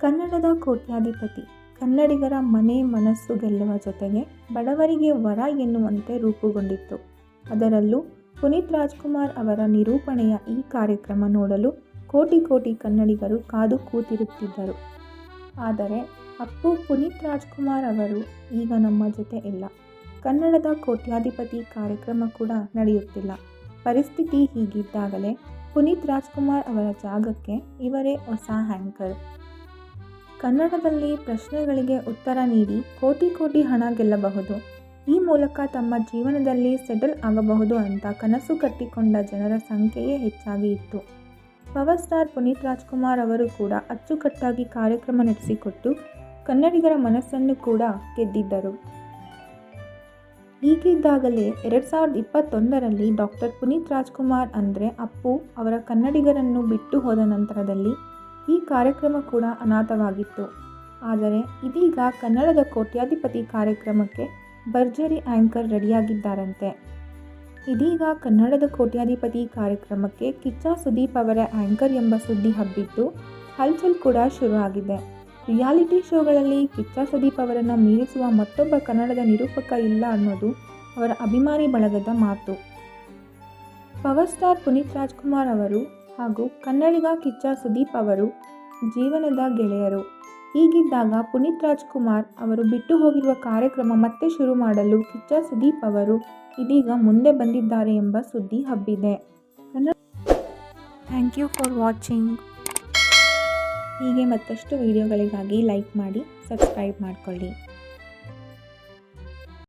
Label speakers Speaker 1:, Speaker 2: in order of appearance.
Speaker 1: ಕನ್ನಡದ ಕೋಟ್ಯಾಧಿಪತಿ. ಕನ್ನಡಿಗರ ಮನೆ ಮನಸ್ಸು ಗೆಲ್ಲುವ ಜೊತೆಗೆ ಬಡವರಿಗೆ ವರ ಎನ್ನುವಂತೆ ರೂಪುಗೊಂಡಿತ್ತು. ಅದರಲ್ಲೂ ಪುನೀತ್ ರಾಜ್ಕುಮಾರ್ ಅವರ ನಿರೂಪಣೆಯ ಈ ಕಾರ್ಯಕ್ರಮ ನೋಡಲು ಕೋಟಿ ಕೋಟಿ ಕನ್ನಡಿಗರು ಕಾದು ಕೂತಿರುತ್ತಿದ್ದರು. ಆದರೆ ಅಪ್ಪು ಪುನೀತ್ ರಾಜ್ಕುಮಾರ್ ಅವರು ಈಗ ನಮ್ಮ ಜೊತೆ ಇಲ್ಲ. ಕನ್ನಡದ ಕೋಟ್ಯಾಧಿಪತಿ ಕಾರ್ಯಕ್ರಮ ಕೂಡ ನಡೆಯುತ್ತಿಲ್ಲ. ಪರಿಸ್ಥಿತಿ ಹೀಗಿದ್ದಾಗಲೇ ಪುನೀತ್ ರಾಜ್ಕುಮಾರ್ ಅವರ ಜಾಗಕ್ಕೆ ಇವರೇ ಹೊಸ ಹ್ಯಾಂಕರ್ ಕನ್ನಡದಲ್ಲಿ ಪ್ರಶ್ನೆಗಳಿಗೆ ಉತ್ತರ ನೀಡಿ ಕೋಟಿ ಕೋಟಿ ಹಣ ಗೆಲ್ಲಬಹುದು. ಈ ಮೂಲಕ ತಮ್ಮ ಜೀವನದಲ್ಲಿ ಸೆಟಲ್ ಆಗಬಹುದು ಅಂತ ಕನಸು ಕಟ್ಟಿಕೊಂಡ ಜನರ ಸಂಖ್ಯೆಯೇ ಹೆಚ್ಚಾಗಿ ಇತ್ತು. ಪವರ್ ಸ್ಟಾರ್ ಪುನೀತ್ ರಾಜ್ಕುಮಾರ್ ಅವರು ಕೂಡ ಅಚ್ಚುಕಟ್ಟಾಗಿ ಕಾರ್ಯಕ್ರಮ ನಡೆಸಿಕೊಟ್ಟು ಕನ್ನಡಿಗರ ಮನಸ್ಸನ್ನು ಕೂಡ ಗೆದ್ದಿದ್ದರು. ಹೀಗಿದ್ದಾಗಲೇ ಎರಡು ಸಾವಿರದ ಇಪ್ಪತ್ತೊಂದರಲ್ಲಿ ಡಾಕ್ಟರ್ ಪುನೀತ್ ರಾಜ್ಕುಮಾರ್ ಅಂದರೆ ಅಪ್ಪು ಅವರ ಕನ್ನಡಿಗರನ್ನು ಬಿಟ್ಟು ಹೋದ ನಂತರದಲ್ಲಿ ಈ ಕಾರ್ಯಕ್ರಮ ಕೂಡ ಅನಾಥವಾಗಿತ್ತು. ಆದರೆ ಇದೀಗ ಕನ್ನಡದ ಕೋಟ್ಯಾಧಿಪತಿ ಕಾರ್ಯಕ್ರಮಕ್ಕೆ ಭರ್ಜರಿ ಆ್ಯಂಕರ್ ರೆಡಿಯಾಗಿದ್ದಾರಂತೆ. ಇದೀಗ ಕನ್ನಡದ ಕೋಟ್ಯಾಧಿಪತಿ ಕಾರ್ಯಕ್ರಮಕ್ಕೆ ಕಿಚ್ಚ ಸುದೀಪ್ ಅವರ ಆ್ಯಂಕರ್ ಎಂಬ ಸುದ್ದಿ ಹಬ್ಬಿದ್ದು ಹಲ್ಚಲ್ ಕೂಡ ಶುರುವಾಗಿದೆ. ರಿಯಾಲಿಟಿ ಶೋಗಳಲ್ಲಿ ಕಿಚ್ಚ ಸುದೀಪ್ ಅವರನ್ನು ಮೀರಿಸುವ ಮತ್ತೊಬ್ಬ ಕನ್ನಡದ ನಿರೂಪಕ ಇಲ್ಲ ಅನ್ನೋದು ಅವರ ಅಭಿಮಾನಿ ಬಳಗದ ಮಾತು. ಪವರ್ ಸ್ಟಾರ್ ಪುನೀತ್ ರಾಜ್ಕುಮಾರ್ ಅವರು ಹಾಗೂ ಕನ್ನಡಿಗ ಕಿಚ್ಚ ಸುದೀಪ್ ಅವರು ಜೀವನದ ಗೆಳೆಯರು. ಹೀಗಿದ್ದಾಗ ಪುನೀತ್ ರಾಜ್ಕುಮಾರ್ ಅವರು ಬಿಟ್ಟು ಹೋಗಿರುವ ಕಾರ್ಯಕ್ರಮ ಮತ್ತೆ ಶುರು ಮಾಡಲು ಕಿಚ್ಚ ಸುದೀಪ್ ಅವರು ಇದೀಗ ಮುಂದೆ ಬಂದಿದ್ದಾರೆ ಎಂಬ ಸುದ್ದಿ ಹಬ್ಬಿದೆ. Kannada thank you for watching. ಹೀಗೆ ಮತ್ತಷ್ಟು ವಿಡಿಯೋಗಳಿಗಾಗಿ ಲೈಕ್ ಮಾಡಿ ಸಬ್ಸ್ಕ್ರೈಬ್ ಮಾಡಿಕೊಳ್ಳಿ.